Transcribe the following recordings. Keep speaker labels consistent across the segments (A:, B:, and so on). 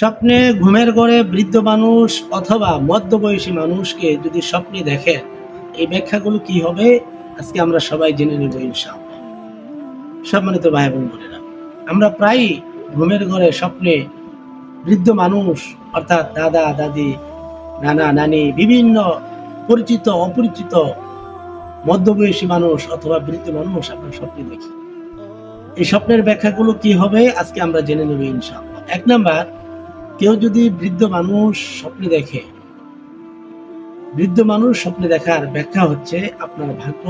A: স্বপ্নে ঘুমের ঘরে বৃদ্ধ মানুষ অথবা মধ্যবয়সী মানুষকে যদি স্বপ্নে দেখেন এই ব্যাখ্যাগুলো কি হবে? আজকে আমরা সবাই জেনে নেব ইনশাআল্লাহ। সম্মানিত ভাই বোন বোনেরা, আমরা প্রায়ই ঘুমের ঘরে স্বপ্নে বৃদ্ধ মানুষ, অর্থাৎ দাদা, দাদি, নানা, নানি, বিভিন্ন পরিচিত, অপরিচিত মধ্যবয়সী মানুষ অথবা বৃদ্ধ মানুষ আমরা স্বপ্নে দেখি। এই স্বপ্নের ব্যাখ্যাগুলো কি হবে? আজকে আমরা জেনে নেব ইনশাআল্লাহ। এক নাম্বার কেউ যদি বৃদ্ধ মানুষ স্বপ্নে দেখে, বৃদ্ধ মানুষ স্বপ্নে দেখার ব্যাখ্যা হচ্ছে আপনার ভাগ্য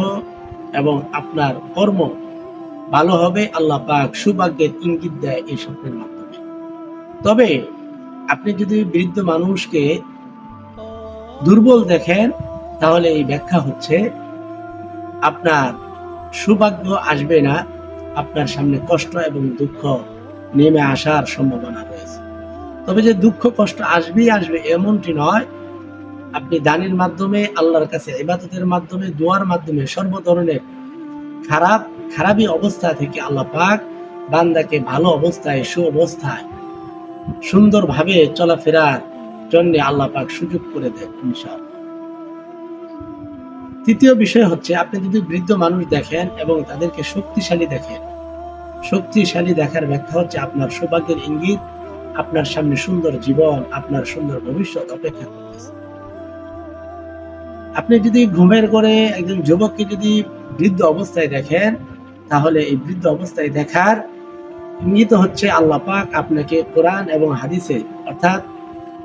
A: এবং আপনার কর্ম ভালো হবে, আল্লাহ পাক সুভাগ্যের ইঙ্গিত দেয় এই স্বপ্নের মাধ্যমে। তবে আপনি যদি বৃদ্ধ মানুষকে দুর্বল দেখেন, তাহলে এই ব্যাখ্যা হচ্ছে আপনার সৌভাগ্য আসবে না, আপনার সামনে কষ্ট এবং দুঃখ নেমে আসার সম্ভাবনা তবে যে দুঃখ, কষ্ট আসবেই আসবে এমনটি নয়। আপনি দানের মাধ্যমে আল্লাহর কাছে, ইবাদতের মাধ্যমে, দোয়ার মাধ্যমে সর্ব ধরনের খারাপ, খারাপই অবস্থা থেকে আল্লাহ পাক বান্দাকে ভালো অবস্থায় সু অবস্থায় সুন্দরভাবে চলাফেরার জন্য আল্লাহ পাক সুযোগ করে দেন ইনশাআল্লাহ। তৃতীয় বিষয় হচ্ছে, আপনি যদি বৃদ্ধ মানুষ দেখেন এবং তাদেরকে শক্তিশালী দেখেন, শক্তিশালী দেখার ব্যাখ্যা হচ্ছে আপনার সৌভাগ্যের ইঙ্গিত আপনার সামনে সুন্দর জীবন, আপনার সুন্দর ভবিষ্যৎ অপেক্ষা করতেছে। আপনি যদি ঘুমের করে একজন যুবককে যদি বৃদ্ধ অবস্থায় দেখেন, তাহলে এই বৃদ্ধ অবস্থায় দেখার ইঙ্গিত হচ্ছে আল্লাহ পাক আপনাকে কোরআন এবং হাদিসে, অর্থাৎ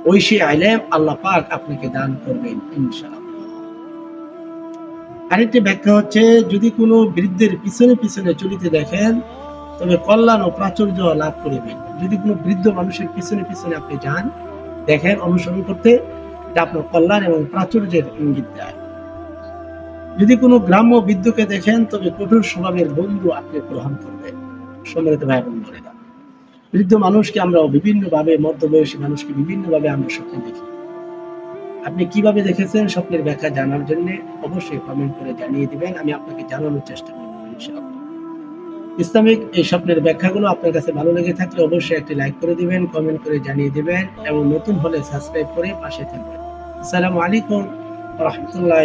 A: ঐশী আইলেম আল্লাহ পাক আপনাকে দান করবেন ইনশাআল্লাহ। আরেকটি ব্যাখ্যা হচ্ছে, যদি কোনো বৃদ্ধের পিছনে পিছনে চলিতে দেখেন তবে কল্যাণ ও প্রাচুর্য লাভ করিবেন। যদি কোনো বৃদ্ধ মানুষের পিছনে পিছনে আপনি যান, দেখেন, অনুসরণ করতে, এটা আপনার কল্যাণ এবং প্রাচুর্যের ইঙ্গিত দেয়। যদি কোনো গ্রাম্য বৃদ্ধকে দেখেন, তবে কঠোর স্বভাবের বন্ধু আপনি গ্রহণ করবেন। সম্মানিত ভাই বোন বোনেরা, বৃদ্ধ মানুষকে আমরা বিভিন্নভাবে, মধ্যবয়সী মানুষকে বিভিন্নভাবে আমরা স্বপ্নে দেখি। আপনি কীভাবে দেখেছেন স্বপ্নের ব্যাখ্যা জানার জন্য অবশ্যই কমেন্ট করে জানিয়ে দিবেন, আমি আপনাকে জানানোর চেষ্টা করব ইসলামিক এই স্বপ্নের ব্যাখ্যাগুলো আপনার কাছে ভালো লেগে থাকলে অবশ্যই একটি লাইক করে দিবেন কমেন্ট করে জানিয়ে দিবেন এবং নতুন হলে সাবস্ক্রাইব করে পাশে থাকবেন। আসসালামু আলাইকুম রহমতুল্লাহ